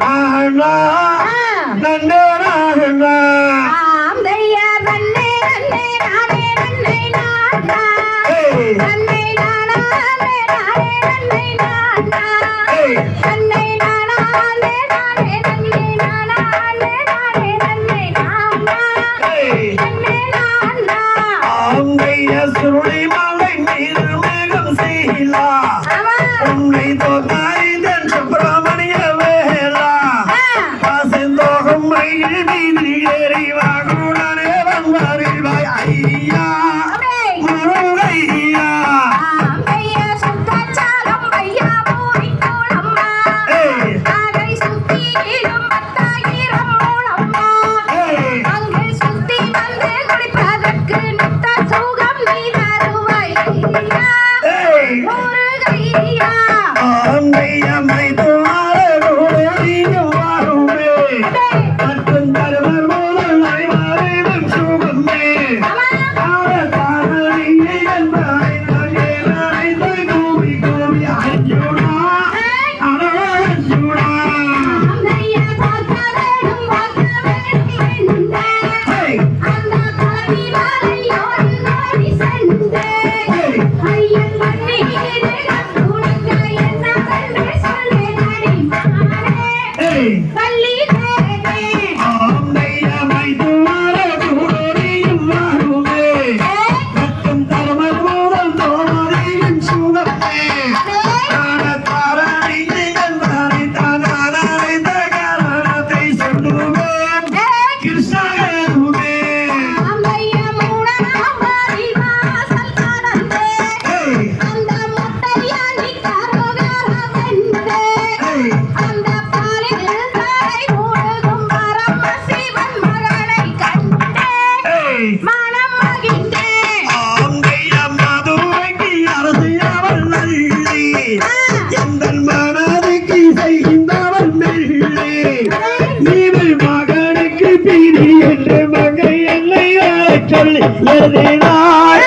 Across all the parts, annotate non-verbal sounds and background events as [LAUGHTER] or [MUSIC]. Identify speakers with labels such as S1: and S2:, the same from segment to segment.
S1: I'm not. Ah, மலையில் மீது இறைவாக எழுதினாய்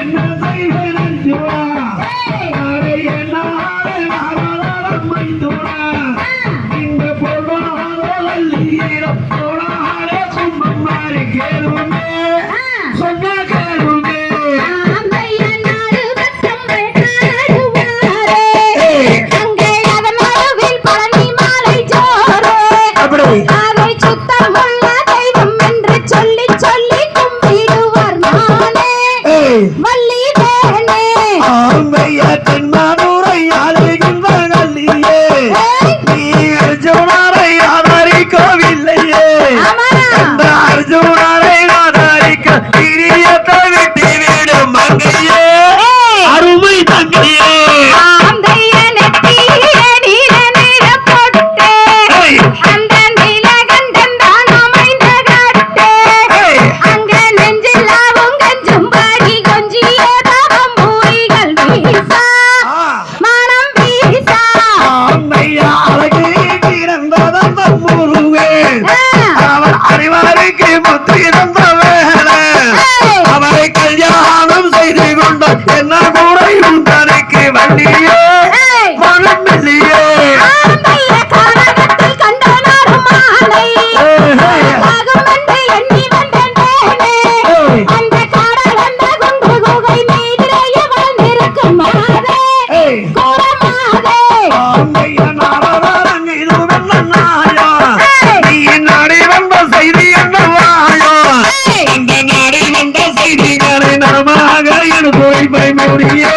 S1: என்ன செய்வது? பெற்று இருந்த வேலை அவரை கல்யாணம் செய்து கொண்டான் என்ன கூடையும் தனக்கு வண்டியே? மனமில்லையே Hey! Yeah. [LAUGHS]